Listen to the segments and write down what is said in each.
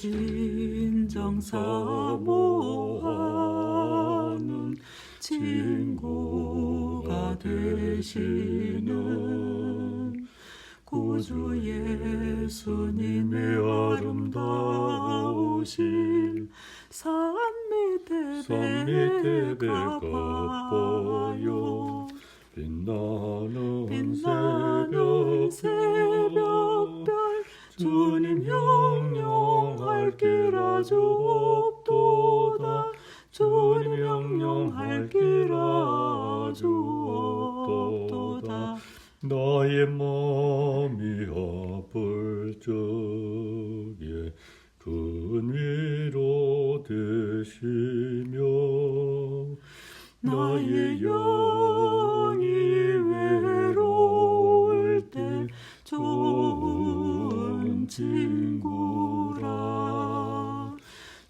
진정 사모하는 친구가 되시는 구주 예수님의 아름다우신 산 밑에 산 밑에 배가 보여 빛나는 빛나는 새벽별 주님 아 주 없도다. 주님 형용할 길 아주 없도다. 나의 마음이 아플 적에 큰 위로 되시며 나의 영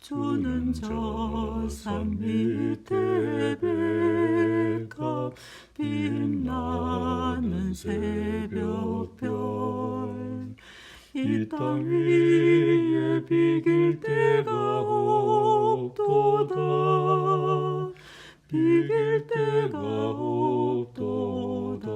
주는 저 산 밑에 백합 빛나는 새벽별. 이 땅 위에 비길 데가 없도다. 비길 데가 없도다.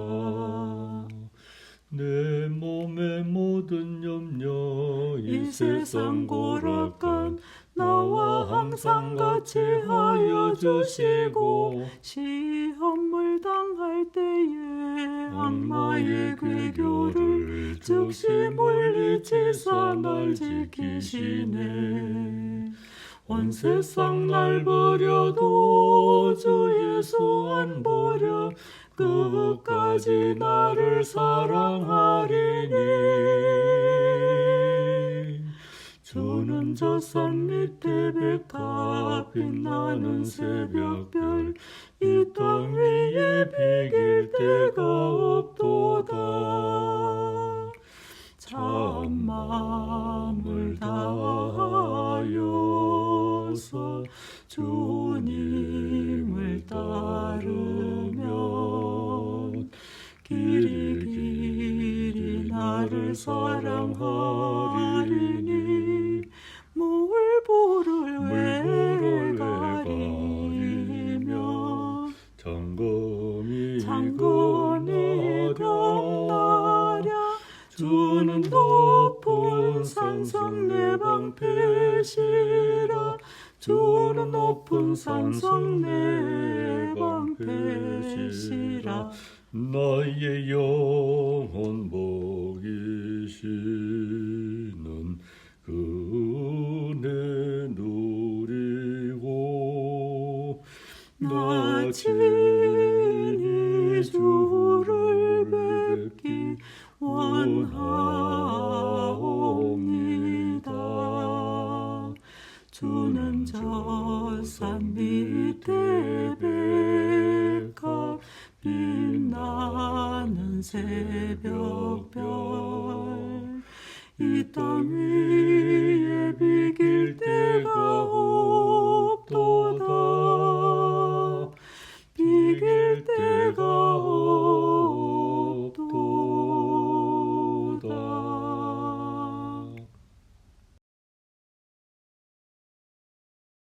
내 몸의 모든 염려 이 세상 고락 간 나와 항상 같이 하여 주시고 시험을 당할 때에 악마의 괴교를 즉시 물리치사 날 지키시네. 온 세상 날 버려도 주 예수 안 버려 끝까지 나를 사랑하리니 주는 저 산 밑에 백합 빛나는 새벽별. 이 땅 위에 비길 데가 없도다. 참 마음을 다하여서 주님을 따르면 길이 길이 나를 사랑하리니 건나랴 건나랴 주는 높은 산성 내 방패시라 주는 높은 산성 내 방패시라 나의 영혼 복이시는 그 은혜 누리고 나친 산 밑에 백합 빛나는 새벽별 이 땅 위에 때가